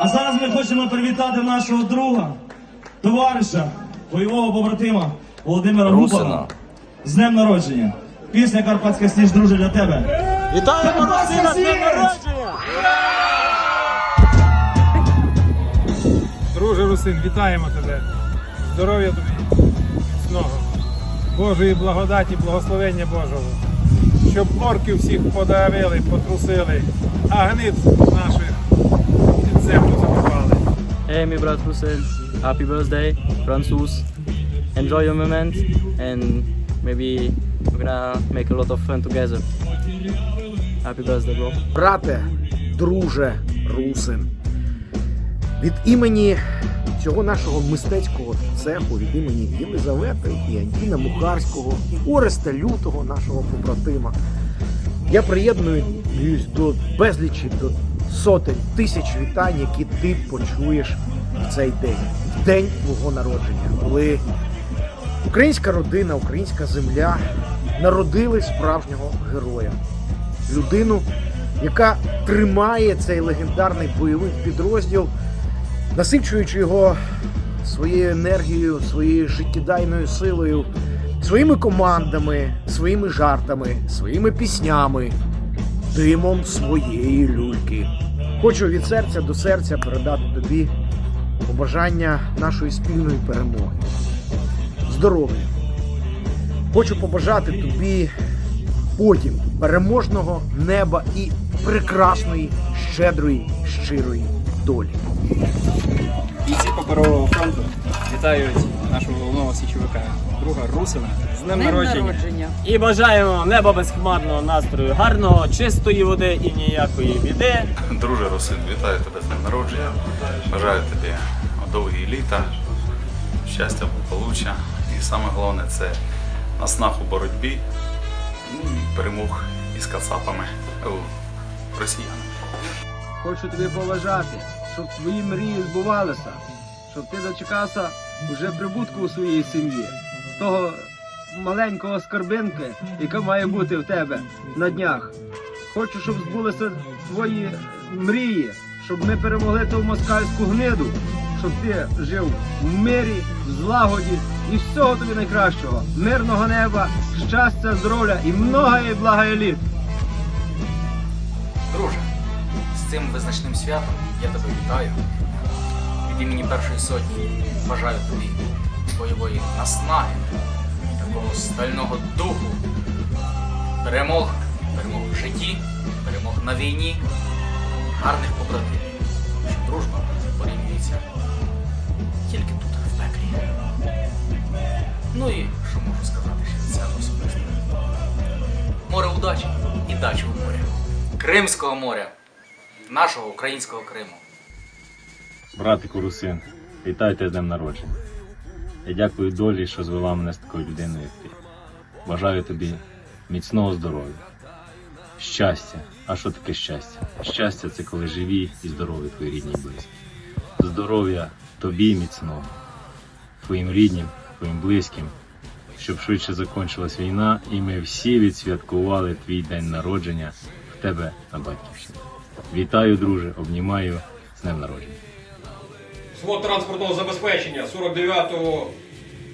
А зараз ми хочемо привітати нашого друга, товариша, бойового побратима Володимира Русина. Гупана з днем народження. Пісня Карпатська Сніж, друже, для тебе. Вітаємо Русина з днем Сніж! народження! Друже Русин, вітаємо тебе. Здоров'я тобі міцного. Божої благодаті, благословення Божого. Щоб орків всіх подавили, потрусили, а гнид наших. Hey, my brother Hussein, happy birthday, Francis. Enjoy your moment and maybe we're gonna make a lot of fun together. Happy birthday, bro. брате, друже, русин. Від імені цього нашого мистецького цеху, від імені Єлизавети і Антіна Мухарського, і Ореста Лютого, нашого побратима, я приєднуюсь до безлічі, до сотень тисяч вітань, які ти почуєш в цей день, в день твого народження, коли українська родина, українська земля народили справжнього героя. Людину, яка тримає цей легендарний бойовий підрозділ, насичуючи його своєю енергією, своєю життєдайною силою, своїми командами, своїми жартами, своїми піснями, димом своєї люльки. Хочу від серця до серця передати тобі побажання нашої спільної перемоги. Здоров'я. Хочу побажати тобі потім переможного неба і прекрасної, щедрої, щирої долі. Бійці паперового фронту вітають нашого головного січовика, друга Русина з днем народження. І бажаємо неба безхмарного настрою, гарного, чистої води і ніякої біди. Друже Русин, вітаю тебе з днем народження. Бажаю тобі довгі літа, щастя, благополуччя. І саме головне це наснаг у боротьбі, ну і перемог із кацапами, росіянами. Хочу тобі побажати, щоб твої мрії збувалися, щоб ти дочекався вже прибутку у своїй сім'ї, того маленького скарбинки, яка має бути в тебе на днях. Хочу, щоб збулися твої мрії, щоб ми перемогли ту москальську гниду, щоб ти жив в мирі, в злагоді і всього тобі найкращого, мирного неба, щастя, здоров'я і многое благає літ. Друже, з цим визначним святом я тебе вітаю. Від імені першої сотні бажаю тобі бойової наснаги, такого стального духу, перемог, перемог в житті, перемог на війні, гарних побратимів, що дружба порівнюється тільки тут, в пеклі. Ну і що можу сказати від себе особисто? Море удачі і дачі у морі. Кримського моря, нашого українського Криму. Братику Русин, вітаю тебе з днем народження. Я дякую долі, що звела мене з такою людиною, як ти. Бажаю тобі міцного здоров'я, щастя. А що таке щастя? Щастя це коли живі і здорові твої рідні і близькі. Здоров'я тобі міцного, твоїм ріднім, твоїм близьким, щоб швидше закінчилась війна, і ми всі відсвяткували твій день народження в тебе на батьківщині. Вітаю, друже, обнімаю з днем народження. Свод транспортного забезпечення 49-го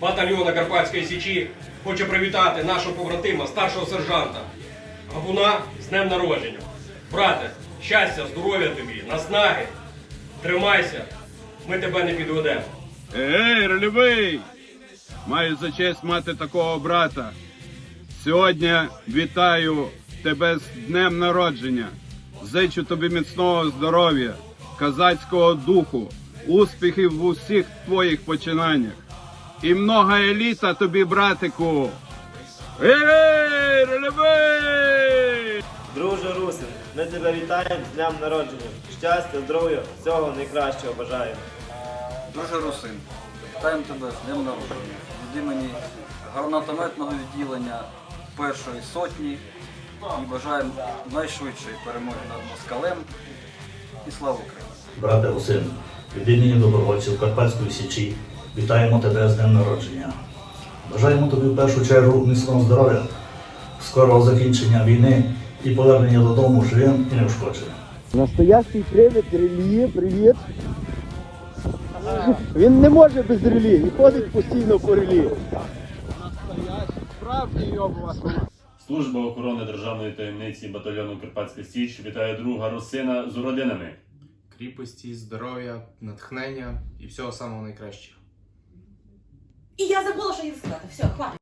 батальйону Карпатської Січі хоче привітати нашого побратима, старшого сержанта Габуна з днем народження. Брате, щастя, здоров'я тобі, наснаги, тримайся, ми тебе не підведемо. Ей, рольовий! Маю за честь мати такого брата. Сьогодні вітаю тебе з днем народження. Зичу тобі міцного здоров'я, казацького духу, успіхів в усіх твоїх починаннях. І много еліта тобі, братику. Ей! Друже Русин, ми тебе вітаємо з днем народження. Щастя, здоров'я, всього найкращого бажаємо. Друже Русин, вітаємо тебе з днем народження. Від імені гранатометного відділення першої сотні і бажаємо найшвидшої перемоги над москалем і слава Україні! Брате Русин, від імені добровольців Карпатської Січі вітаємо тебе з днем народження. Бажаємо тобі в першу чергу міцного здоров'я, скорого закінчення війни і повернення додому живим і неушкодженим. Настоящий привид релі, привіт. Він не може без релі і ходить постійно по релі. Справді його Служба охорони державної таємниці батальйону Карпатська Січ вітає друга Росина з родинами. Кріпості, здоров'я, натхнення і всього самого найкращого. І я забула, що їм сказати. Все, хватить.